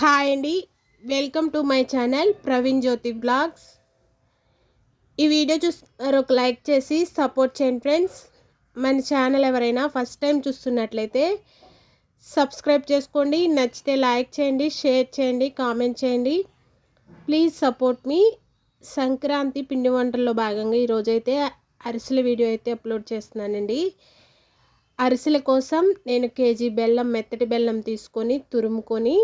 Hi అండి. Welcome to my channel Praveen Jyothi blogs ఈ video చూస్తున్నారు ఒక లైక్ చేసి సపోర్ట్ చేయండి ఫ్రెండ్స్ మన ఛానల్ ఎవరైనా ఫస్ట్ టైం చూస్తున్నట్లయితే సబ్స్క్రైబ్ చేసుకోండి. నచ్చితే లైక్ చేయండి షేర్ చేయండి కామెంట్ చేయండి. ప్లీజ్ సపోర్ట్ మీ సంక్రాంతి పిండి వంటల్లో భాగంగా ఈరోజైతే అరిసెల వీడియో అయితే అప్లోడ్ చేస్తున్నానండి. అరిసెల కోసం నేను కేజీ బెల్లం మెత్తటి బెల్లం తీసుకొని తురుముకొని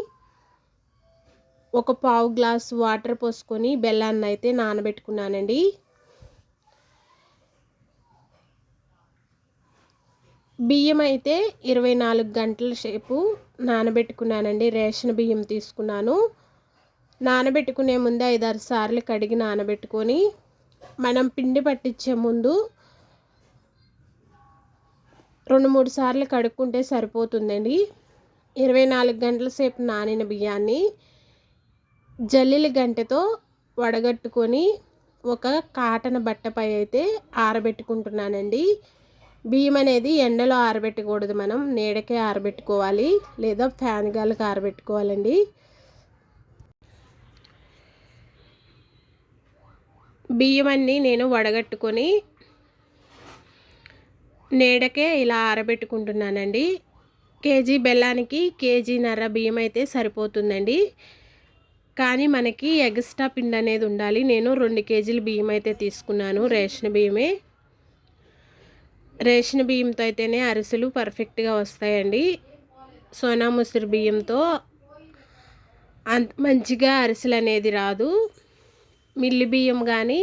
ఒక పావు గ్లాస్ వాటర్ పోసుకొని బెల్లాన్ని అయితే నానబెట్టుకున్నానండి. బియ్యం అయితే ఇరవై నాలుగు గంటల సేపు నానబెట్టుకున్నానండి. రేషన్ బియ్యం తీసుకున్నాను. నానబెట్టుకునే ముందు ఐదారు సార్లు కడిగి నానబెట్టుకొని మనం పిండి పట్టించే ముందు రెండు మూడు సార్లు కడుక్కుంటే సరిపోతుందండి. ఇరవై నాలుగు గంటల సేపు నానిన బియ్యాన్ని జల్లిలి గంటతో వడగట్టుకొని ఒక కాటన్ బట్టపై అయితే ఆరబెట్టుకుంటున్నానండి. బియ్యం అనేది ఎండలో ఆరబెట్టకూడదు మనం నీడకే ఆరబెట్టుకోవాలి లేదా ఫ్యాన్ గాలికి ఆరబెట్టుకోవాలండి. బియ్యం అన్నీ నేను వడగట్టుకొని నీడకే ఇలా ఆరబెట్టుకుంటున్నానండి. కేజీ బెల్లానికి కేజీ నర్ర బియ్యం అయితే సరిపోతుందండి. కానీ మనకి ఎగస్ట్రా పిండి అనేది ఉండాలి. నేను రెండు కేజీల బియ్యం అయితే తీసుకున్నాను. రేషన్ బియ్యమే. రేషన్ బియ్యంతో అయితేనే అరిసెలు పర్ఫెక్ట్గా వస్తాయండి. సోనా ముసిరి బియ్యంతో అంత మంచిగా అరిసెలు అనేది రాదు. మిల్లి బియ్యం కానీ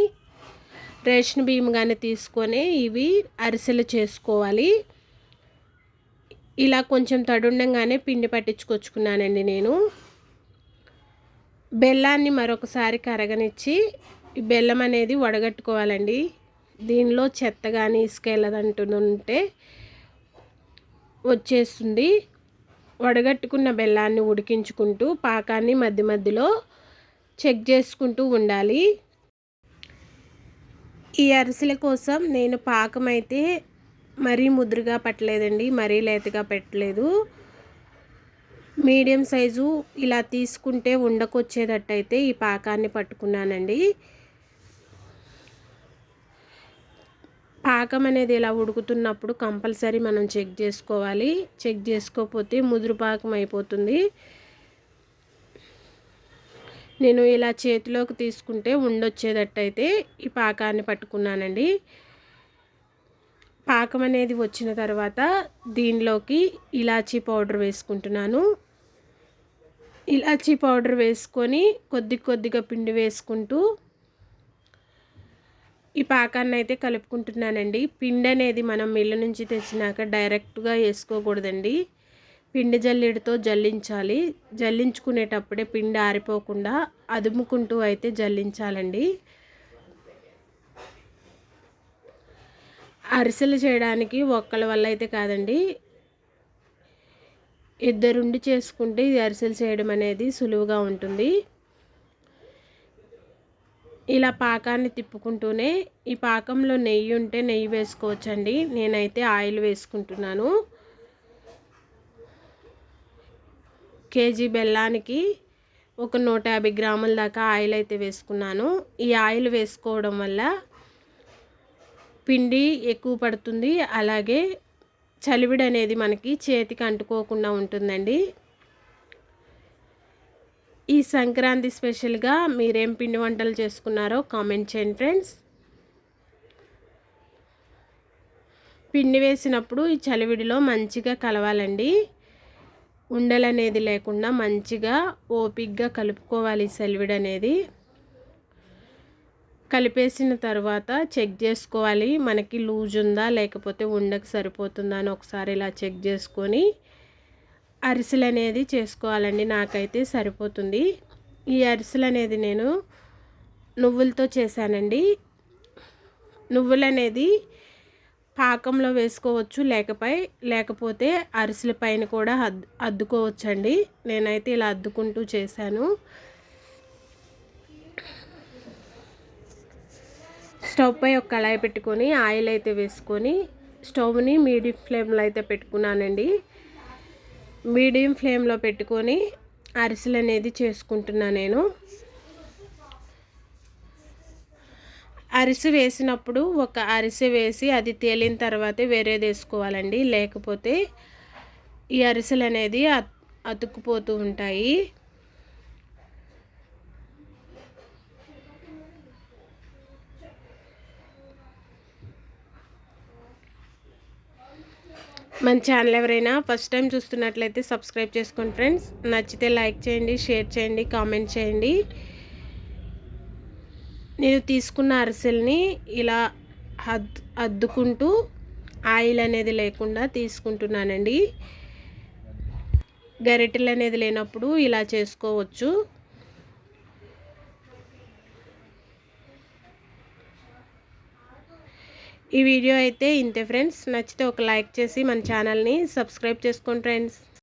రేషన్ బియ్యం కానీ తీసుకొని ఇవి అరిసెలు చేసుకోవాలి. ఇలా కొంచెం తడుండంగానే పిండి పట్టించుకొచ్చుకున్నానండి నేను. బెల్లాన్ని మరొకసారి కరగనిచ్చి బెల్లం అనేది వడగట్టుకోవాలండి. దీనిలో చెత్త కానీ ఇసుక వెళ్ళదంటుంటే వచ్చేస్తుంది. వడగట్టుకున్న బెల్లాన్ని ఉడికించుకుంటూ పాకాన్ని మధ్య మధ్యలో చెక్ చేసుకుంటూ ఉండాలి. ఈ అరిసెల కోసం నేను పాకం అయితే మరీ ముదురుగా పట్టలేదండి. మరీ లేతగా పెట్టలేదు. మీడియం సైజు ఇలా తీసుకుంటే ఉండకొచ్చేటట్టయితే ఈ పాకాన్ని పట్టుకున్నానండి. పాకం అనేది ఇలా ఉడుకుతున్నప్పుడు కంపల్సరీ మనం చెక్ చేసుకోవాలి. చెక్ చేసుకోకపోతే ముదురు పాకం అయిపోతుంది. నేను ఇలా చేతిలోకి తీసుకుంటే ఉండొచ్చేటట్టయితే ఈ పాకాన్ని పట్టుకున్నానండి. పాకం అనేది వచ్చిన తర్వాత దీనిలోకి ఇలాచీ పౌడర్ వేసుకుంటున్నాను. ఇలాచీ పౌడర్ వేసుకొని కొద్ది కొద్దిగా పిండి వేసుకుంటూ ఈ పాకాన్ని అయితే కలుపుకుంటున్నానండి. పిండి అనేది మనం మిల్లు నుంచి తెచ్చినాక డైరెక్ట్గా వేసుకోకూడదండి. పిండి జల్లిడితో జల్లించాలి. జల్లించుకునేటప్పుడే పిండి ఆరిపోకుండా అదుముకుంటూ అయితే జల్లించాలండి. అరిసెలు చేయడానికి ఒక్కళ్ళ వల్ల అయితే కాదండి. ఇద్దరుండి చేసుకుంటే ఇది అరిసెలు చేయడం అనేది సులువుగా ఉంటుంది. ఇలా పాకాన్ని తిప్పుకుంటూనే ఈ పాకంలో నెయ్యి ఉంటే నెయ్యి వేసుకోవచ్చండి. నేనైతే ఆయిల్ వేసుకుంటున్నాను. కేజీ బెల్లానికి ఒక నూట యాభై గ్రాముల దాకా ఆయిల్ అయితే వేసుకున్నాను. ఈ ఆయిల్ వేసుకోవడం వల్ల పిండి ఎక్కువ పడుతుంది. అలాగే చలివిడి అనేది మనకి చేతికి అంటుకోకుండా ఉంటుందండి. ఈ సంక్రాంతి స్పెషల్గా మీరేం పిండి వంటలు చేసుకున్నారో కామెంట్ చేయండి ఫ్రెండ్స్. పిండి వేసినప్పుడు ఈ చలివిడిలో మంచిగా కలవాలండి. ఉండలు అనేది లేకుండా మంచిగా ఓపిక్గా కలుపుకోవాలి చలివిడి అనేది కలిపేసిన తర్వాత చెక్ చేసుకోవాలి. మనకి లూజ్ ఉందా లేకపోతే ఉండకు సరిపోతుందా అని ఒకసారి ఇలా చెక్ చేసుకొని అరిసెలు అనేది చేసుకోవాలండి. నాకైతే సరిపోతుంది. ఈ అరిసెలు అనేది నేను నువ్వులతో చేశానండి. నువ్వులు అనేది పాకంలో వేసుకోవచ్చు లేకపోయి లేకపోతే అరిసెల పైన కూడా అద్దు అద్దుకోవచ్చండి. నేనైతే ఇలా అద్దుకుంటూ చేశాను. స్టవ్ పై ఒక కళాయి పెట్టుకొని ఆయిల్ అయితే వేసుకొని స్టవ్ని మీడియం ఫ్లేమ్లో అయితే పెట్టుకున్నానండి. మీడియం ఫ్లేమ్లో పెట్టుకొని అరిసెలు అనేది చేసుకుంటున్నా నేను. అరిసె వేసినప్పుడు ఒక అరిసె వేసి అది తేలిన తర్వాతే వేరేది వేసుకోవాలండి. లేకపోతే ఈ అరిసెలు అనేది అతుక్కుపోతూ ఉంటాయి. మన ఛానల్ ఎవరైనా ఫస్ట్ టైం చూస్తున్నట్లయితే సబ్స్క్రైబ్ చేసుకోండి ఫ్రెండ్స్. నచ్చితే లైక్ చేయండి షేర్ చేయండి కామెంట్ చేయండి. నేను తీసుకున్న అరిసెల్ని ఇలా అద్ అద్దుకుంటూ ఆయిల్ అనేది లేకుండా తీసుకుంటున్నానండి. గరిటెలు అనేది లేనప్పుడు ఇలా చేసుకోవచ్చు. ఈ వీడియో అయితే ఇంతే ఫ్రెండ్స్. నచ్చితే ఒక లైక్ చేసి మన ఛానల్ని సబ్స్క్రైబ్ చేసుకోండి ఫ్రెండ్స్.